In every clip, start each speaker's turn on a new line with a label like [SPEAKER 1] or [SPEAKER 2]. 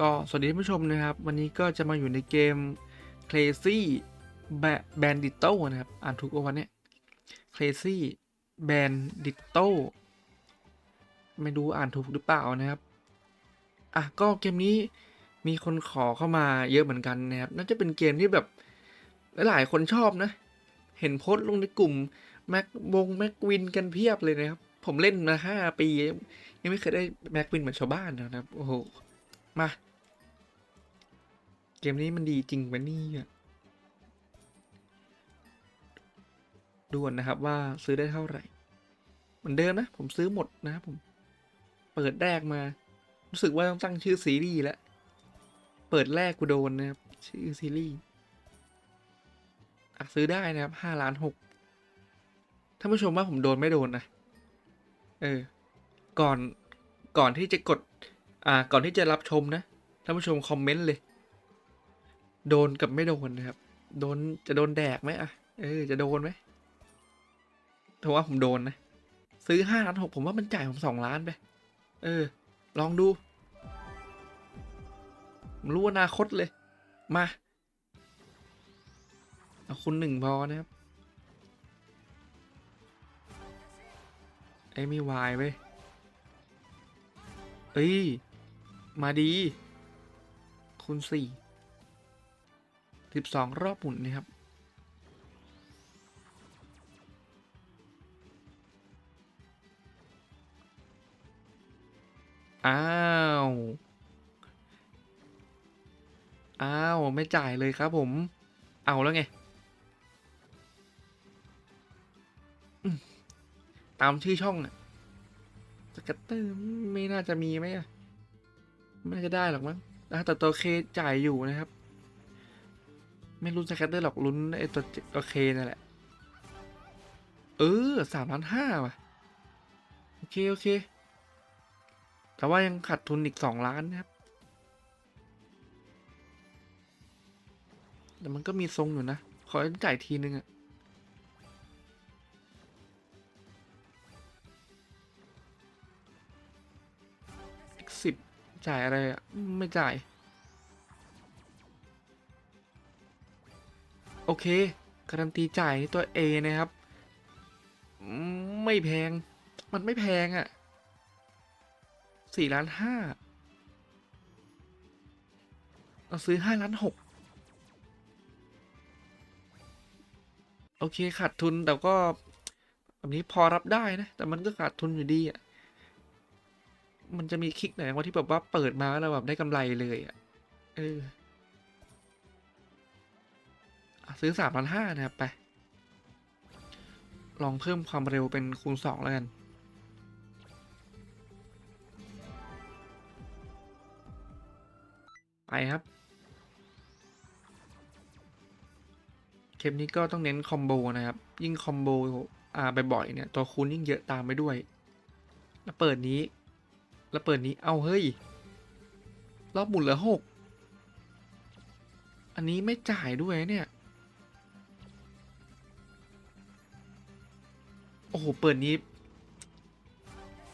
[SPEAKER 1] ก็สวัสดีท่านผู้ชมนะครับ วันนี้ก็จะมาอยู่ในเกม Crazy Bandito นะครับ อ่านถูกว่าวันเนี้ย Crazy Bandito ไม่รู้อ่านถูกหรือเปล่านะครับ อะก็เกมนี้มีคนขอเข้ามาเยอะเหมือนกันนะครับ น่าจะเป็นเกมที่แบบหลายๆคนชอบนะ เห็นโพสต์ลงในกลุ่มแม็กวงแม็กวินกันเพียบเลยนะครับ ผมเล่นมาห้าปี ยังไม่เคยได้แม็กวินเหมือนชาวบ้านนะครับ โอ้โห มา เกมนี้มันดีจริงปะเนี่ดูก่อนนะครับว่าซื้อได้เท่าไหร่ เหมือนเดิมนะ ผมซื้อหมดนะครับผม เปิดแรกมา รู้สึกว่าต้องตั้งชื่อซีรีส์แล้ว เปิดแรกกูโดนนะครับ ชื่อซีรีส์อะซื้อได้นะครับห้าล้านหกท่านผู้ชมว่าผมโดนไม่โดนนะ เออ ก่อน ก่อนที่จะกด อ่า ก่อนที่จะรับชมนะ ท่านผู้ชมคอมเมนต์เลย โดนกับไม่โดนนะครับ โดนจะโดนแดกไหมอะ เออ จะโดนไหมถ้าว่าผมโดนนะ ซื้อห้าล้านหกผมว่ามันจ่ายผมสองล้านไป เออ ลองดูผมรู้อนาคตเลย มา เอาคุณหนึ่งพอนะครับเอ้มีวายเว้ยเอ้ย มาดี คูณสี่สิบสองรอบหมุนนะครับ อ้าว อ้าว ไม่จ่ายเลยครับผม เอาแล้วไง ตามชื่อช่องอะสกัตเตอร์ไม่น่าจะมีไหมอะ ไม่น่าจะได้หรอกมั้งอะแต่ตัวเคจ่ายอยู่นะครับ ไม่รู้สกัตเตอร์หรอกลุ้นไอ้ตัวตัวเคนั่นแหละ เออสามล้านห้าว่ะ โอเค โอเค แต่ว่ายังขาดทุนอีกสองล้านนะครับ แต่มันก็มีทรงอยู่นะ ขอจ่ายทีนึงอะอีกสิบ จ่ายอะไรอะไม่จ่าย โอเค การันตีจ่ายนี่ตัว A นะครับ ไม่แพง มันไม่แพงอะสี่ล้านห้าเราซื้อห้าล้านหกโอเคขาดทุนแต่ก็แบบนี้พอรับได้นะ แต่มันก็ขาดทุนอยู่ดีอะ มันจะมีคลิกไหนว่าที่แบบว่าเปิดมาแล้วแบบได้กำไรเลยอะ เออ ซื้อสามพันห้านะครับ ไป ลองเพิ่มความเร็วเป็นคูณสองแล้วกัน ไปครับ เกมนี้ก็ต้องเน้นคอมโบนะครับ ยิ่งคอมโบอ่าบ่อยๆเนี่ย ตัวคูณยิ่งเยอะตามไปด้วย แล้วเปิดนี้ แล้วเปิดนี้เอาเฮ้ย รอบหมุนเหลือหกอันนี้ไม่จ่ายด้วยเนี่ย โอ้โห เปิดนี้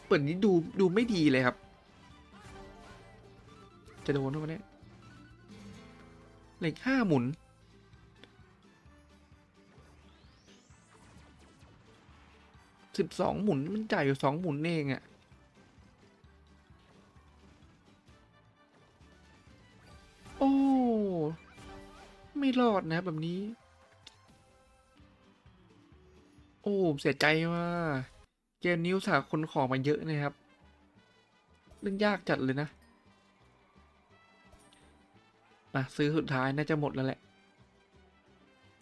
[SPEAKER 1] เปิดนี้ดูดูไม่ดีเลยครับ จะโดนไหมเนี่ยเหล็กห้าหมุนสิบสองหมุนมันจ่ายอยู่สองหมุนเองอะ รอดนะแบบนี้ โอ้เสียใจว่าเกมนิ้วสาคนของมาเยอะนะครับเรื่องยากจัดเลยนะมาซื้อสุดท้ายน่าจะหมดแล้วแหละ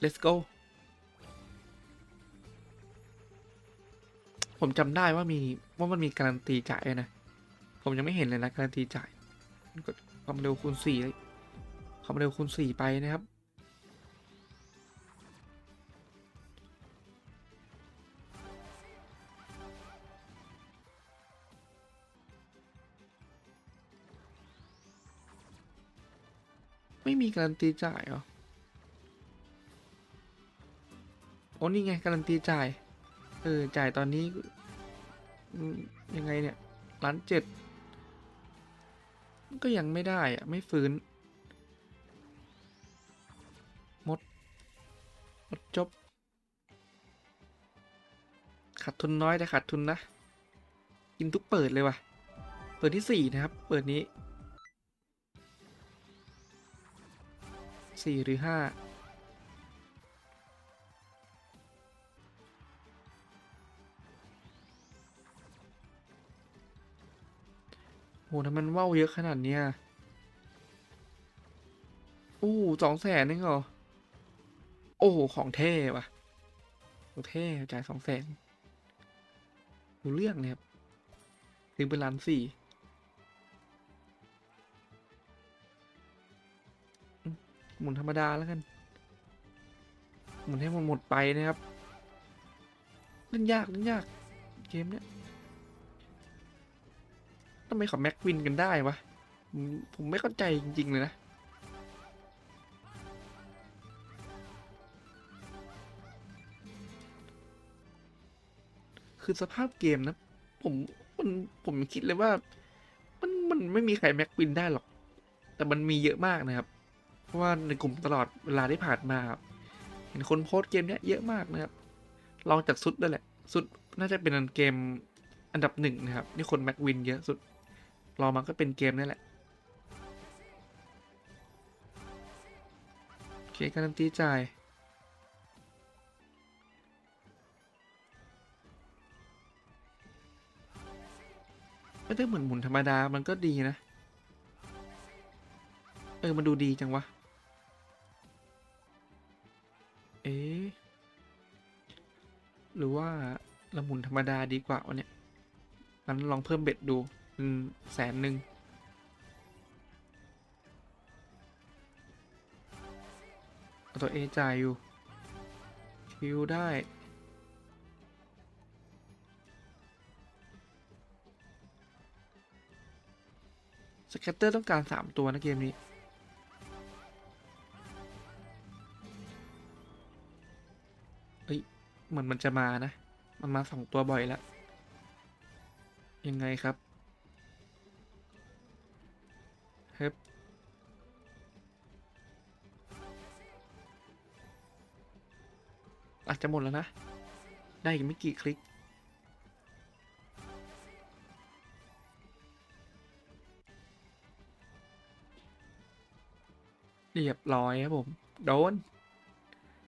[SPEAKER 1] let's go ผมจำได้ว่ามีว่ามันมีการันตีจ่ายนะ ผมยังไม่เห็นเลยนะการันตีจ่ายกดความเร็วคูณสี่ความเร็วคูณสี่ไปนะครับ ไม่มีการันตีจ่ายเหรอ โอ้นี่ไงการันตีจ่าย เออ จ่ายตอนนี้ ยังไงเนี่ยล้านเจ็ด ก็ยังไม่ได้อะไม่ฟื้น หมด หมดจบ ขาดทุนน้อยแต่ขาดทุนนะ กินทุกเปิดเลยว่ะ เปิดที่สี่นะครับ เปิดนี้ สี่หรือห้าโหทำไมมันว่าวเยอะขนาดเนี้ยอู้สองแสนนึงเหรอ โอ้โห ของเท่ว่ะของเท่จ่ายสองแสนดูเรื่องเนี่ยครับถึงเป็นล้านสี่ หมุนธรรมดาแล้วกัน หมุนให้มันหมดไปนะครับ เล่นยากเล่นยาก เกมเนี้ยทำไมเขาแม็กวินกันได้วะผมผมไม่เข้าใจจริง ๆ เลยนะคือสภาพเกมนะ ผมมันผมคิดเลยว่า มันมันไม่มีใครแม็กวินได้หรอก แต่มันมีเยอะมากนะครับ เพราะว่าในกลุ่มตลอดเวลาที่ผ่านมาเห็นคนโพสเกมเนี้ยเยอะมากนะครับลองจากสุดด้วยแหละสุดน่าจะเป็นเกมอันดับหนึ่งนะครับนี่คนแม็กวินเยอะสุดรอมาก็เป็นเกมนี่แหละโอเคการันตีจ่ายไม่ได้เหมือนหมุนธรรมดา มันก็ดีนะ เออ มันดูดีจังวะ หรือว่าเราหมุนธรรมดาดีกว่าวะเนี่ยงั้นลองเพิ่มเบ็ดดูเป็นแสนหนึ่งเอาตัวเอจ่ายอยู่คิวได้สแกตเตอร์ต้องการสามตัว นะ เกม นี้ เหมือนมันจะมานะ มันมาสองตัวบ่อยแล้ว ยังไงครับเฮ้ยอาจจะหมดแล้วนะ ได้อีกไม่กี่คลิก เรียบร้อยครับผม โดน